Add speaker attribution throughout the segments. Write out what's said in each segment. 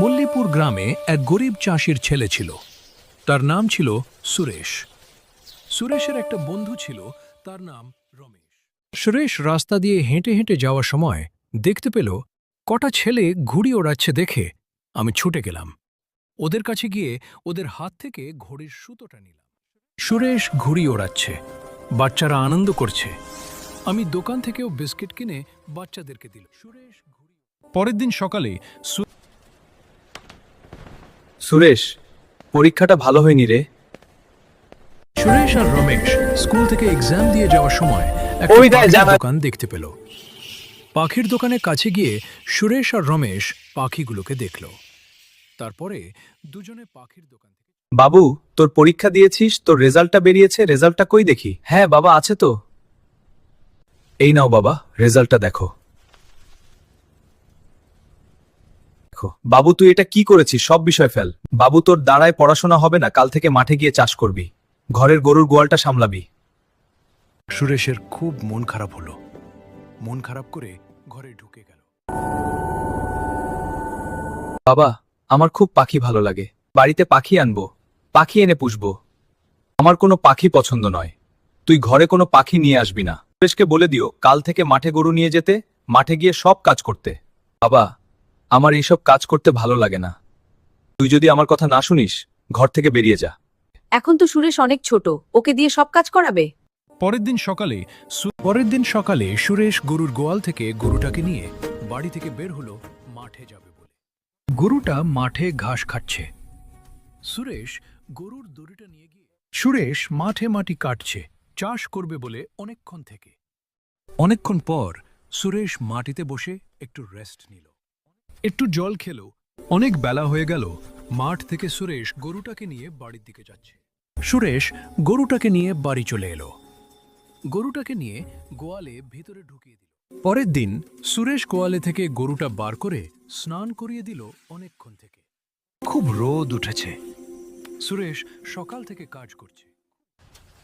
Speaker 1: মল্লিপুর গ্রামে এক গরিব চাষির ছেলে ছিল। তার নাম ছিল সুরেশ। সুরেশের একটা বন্ধু ছিল, তার নাম রমেশ। সুরেশ রাস্তা দিয়ে হেঁটে হেঁটে যাওয়ার সময় দেখতে পেল, কটা ছেলে ঘুড়ি ওড়াচ্ছে দেখে আমি ছুটে গেলাম। ওদের কাছে গিয়ে ওদের হাত থেকে ঘড়ির সুতোটা নিলাম। সুরেশ ঘুড়ি ওড়াচ্ছে, বাচ্চারা আনন্দ করছে। আমি দোকান থেকেও বিস্কিট কিনে বাচ্চাদেরকে দিল সুরেশ পরের দিন সকালে
Speaker 2: সুরেশ পরীক্ষাটা ভালো হয়নি রে।
Speaker 1: সুরেশ আর রমেশ স্কুল থেকে এক্সাম দিয়ে যাওয়ার সময় একটা
Speaker 2: ওই দেখ,
Speaker 1: পাখির
Speaker 2: জানা-
Speaker 1: দোকান দেখতে পেল। পাখির দোকানের কাছে গিয়ে সুরেশ আর রমেশ পাখিগুলোকে দেখল। তারপরে দুজনে পাখির দোকান থেকে
Speaker 2: বাবু তোর পরীক্ষা দিয়েছিস তোর রেজাল্টটা বেরিয়েছে রেজাল্টটা কই দেখি? হ্যাঁ বাবা আছে তো। এই নাও বাবা রেজাল্টটা দেখো। দেখো। বাবু তুই এটা কি করেছিস? সব বিষয় ফেল। বাবু তোর দাঁড়ায় পড়াশোনা হবে না কাল থেকে মাঠে গিয়ে চাষ করবি। ঘরের গরুর গোয়ালটা সামলাবি।
Speaker 1: সুরেশের খুব মন খারাপ হলো। মন খারাপ করে ঘরে ঢুকে গেল।
Speaker 2: বাবা আমার খুব পাখি ভালো লাগে। বাড়িতে পাখি আনব পাখি এনে পুষবো। আমার কোনো পাখি পছন্দ নয়। তুই ঘরে কোনো পাখি নিয়ে আসবি না। সুরেশকে বলে দিও কাল থেকে মাঠে গরু নিয়ে যেতে মাঠে গিয়ে সব কাজ করতে। বাবা আমার এইসব কাজ করতে ভালো লাগে না। তুই যদি আমার কথা না শুনিস ঘর থেকে বেরিয়ে যা।
Speaker 3: এখন তো সুরেশ অনেক ছোট ওকে দিয়ে সব কাজ করাবে?
Speaker 1: পরের দিন সকালে সু- পরের দিন সকালে সুরেশ গরুর গোয়াল থেকে গরুটাকে নিয়ে বাড়ি থেকে বের হলো মাঠে যাবে বলে। গরুটা মাঠে ঘাস খাচ্ছে। সুরেশ গরুর দড়িটা নিয়ে গিয়ে সুরেশ মাঠে মাটি কাটছে চাষ করবে বলে অনেকক্ষণ থেকে। অনেকক্ষণ পর সুরেশ মাটিতে বসে একটু রেস্ট নিল। একটু জল খেলো। অনেক বেলা হয়ে গেল। মাঠ থেকে সুরেশ গরুটাকে নিয়ে বাড়ির দিকে যাচ্ছে। সুরেশ গরুটাকে নিয়ে বাড়ি চলে এলো। গরুটাকে নিয়ে গোয়ালে ভিতরে ঢুকিয়ে দিল। পরের দিন সুরেশ গোয়ালে থেকে গরুটা বার করে স্নান করিয়ে দিল অনেকক্ষণ থেকে। খুব রোদ উঠেছে। সুরেশ সকাল থেকে কাজ করছে।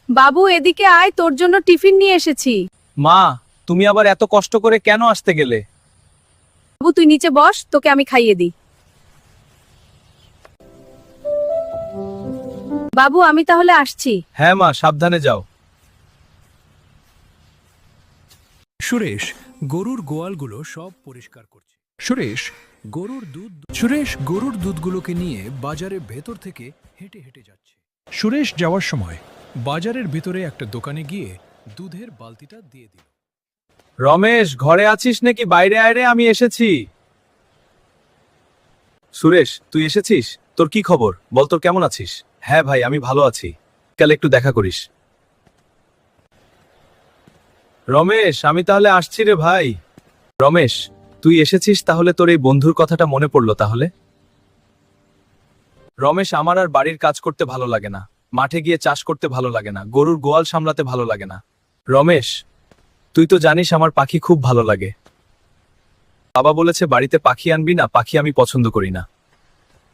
Speaker 3: বাবু এদিকে আয় তোর জন্য টিফিন নিয়ে এসেছি।
Speaker 2: মা তুমি আবার এত কষ্ট করে কেন আসতে গেলে?
Speaker 3: বাবু তুই নিচে বস তোকে আমি খাইয়ে দিই। বাবু আমি তাহলে আসছি।
Speaker 2: হ্যাঁ মা সাবধানে যাও।
Speaker 1: সুরেশ গরুর গোয়ালগুলো সব পরিষ্কার করছে। সুরেশ গরুর দুধ সুরেশ গরুর দুধগুলোকে নিয়ে বাজারের ভেতর থেকে হেঁটে হেঁটে যাচ্ছে। সুরেশ যাওয়ার সময় বাজারের ভিতরে একটা দোকানে গিয়ে দুধের বালতিটা দিয়ে দিল।
Speaker 2: রমেশ, ঘরে আছিস নাকি? বাইরে আয় রে, আমি এসেছি। সুরেশ, তুই এসেছিস? তোর কি খবর? বল তোর কেমন আছিস? হ্যাঁ ভাই, আমি ভালো আছি। কাল একটু দেখা করিস। রমেশ, আমি তাহলে আসছি রে ভাই। রমেশ, তুই এসেছিস তাহলে তোর এই বন্ধুর কথাটা মনে পড়ল তাহলে? রমেশ, আমার আর বাড়ির কাজ করতে ভালো লাগে না। মাঠে গিয়ে চাষ করতে ভালো লাগে না। গরুর গোয়াল সামলাতে ভালো লাগে না। রমেশ তুই তো জানিস আমার পাখি খুব ভালো লাগে। বাবা বলেছে, বাড়িতে পাখি আনবি না, পাখি আমি পছন্দ করি না।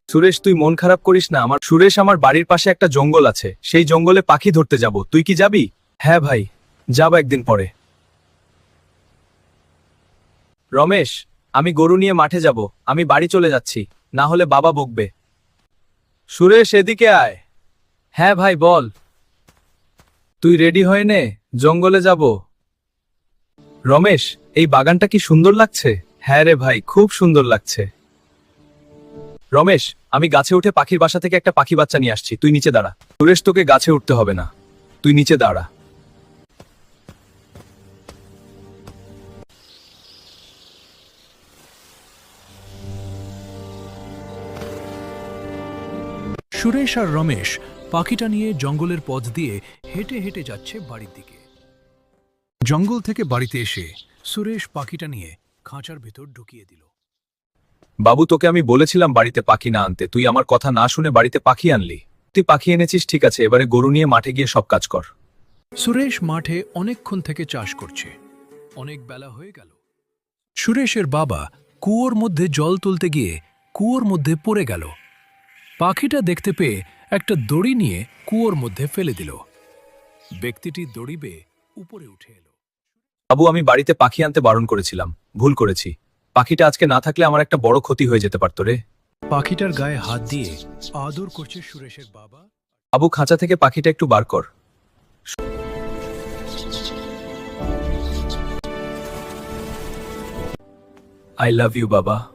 Speaker 2: সুরেশ, তুই মন খারাপ করিস না, আমার সুরেশ, আমার বাড়ির পাশে একটা জঙ্গল আছে। সেই জঙ্গলে পাখি ধরতে যাব। তুই কি যাবি? হ্যাঁ ভাই, যাব একদিন পরে। রমেশ, আমি গরু নিয়ে মাঠে যাব। আমি বাড়ি চলে যাচ্ছি, না হলে বাবা বকবে। সুরেশ, এদিকে আয়। হ্যাঁ ভাই, বল। তুই রেডি হয়ে নে, জঙ্গলে যাব। রমেশ, এই বাগানটা কি সুন্দর লাগছে? হ্যাঁ রে ভাই, খুব সুন্দর লাগছে। রমেশ, আমি গাছে উঠে পাখির বাসা থেকে একটা পাখি বাচ্চা নিয়ে আসছি, তুই নিচে দাঁড়া। সুরেশ, তোকে গাছে উঠতে হবে না। তুই নিচে দাঁড়া।
Speaker 1: সুরেশ আর রমেশ পাখিটা নিয়ে জঙ্গলের পথ দিয়ে হেঁটে হেঁটে যাচ্ছে বাড়ির দিকে। জঙ্গল থেকে বাড়িতে এসে সুরেশ পাখিটা নিয়ে খাঁচার ভেতর ঢুকিয়ে দিল।
Speaker 2: বাবু তোকে আমি বলেছিলাম বাড়িতে পাখি না আনতে। তুই আমার কথা না শুনে বাড়িতে পাখি আনলি। তুই পাখি এনেছিস ঠিক আছে এবারে গরু নিয়ে মাঠে গিয়ে সব কাজ কর।
Speaker 1: সুরেশ মাঠে অনেকক্ষণ থেকে চাষ করছে। অনেক বেলা হয়ে গেল। সুরেশের বাবা কুয়োর মধ্যে জল তুলতে গিয়ে কুয়োর মধ্যে পড়ে গেল। পাখিটা দেখতে পেয়ে একটা দড়ি নিয়ে কুয়োর মধ্যে ফেলে দিল। ব্যক্তিটি দড়ি বেয়ে উপরে উঠে এলো।
Speaker 2: বাবু আমি বাড়িতে পাখি আনতে বারণ করেছিলাম। ভুল করেছি। পাখিটা আজকে না থাকলে আমার একটা বড় ক্ষতি হয়ে যেতে পারত রে।
Speaker 1: পাখিটার গায়ে হাত দিয়ে আদর করছে সুরেশের বাবা।
Speaker 2: আবু খাঁচা থেকে পাখিটা একটু বার কর। আই লাভ ইউ বাবা।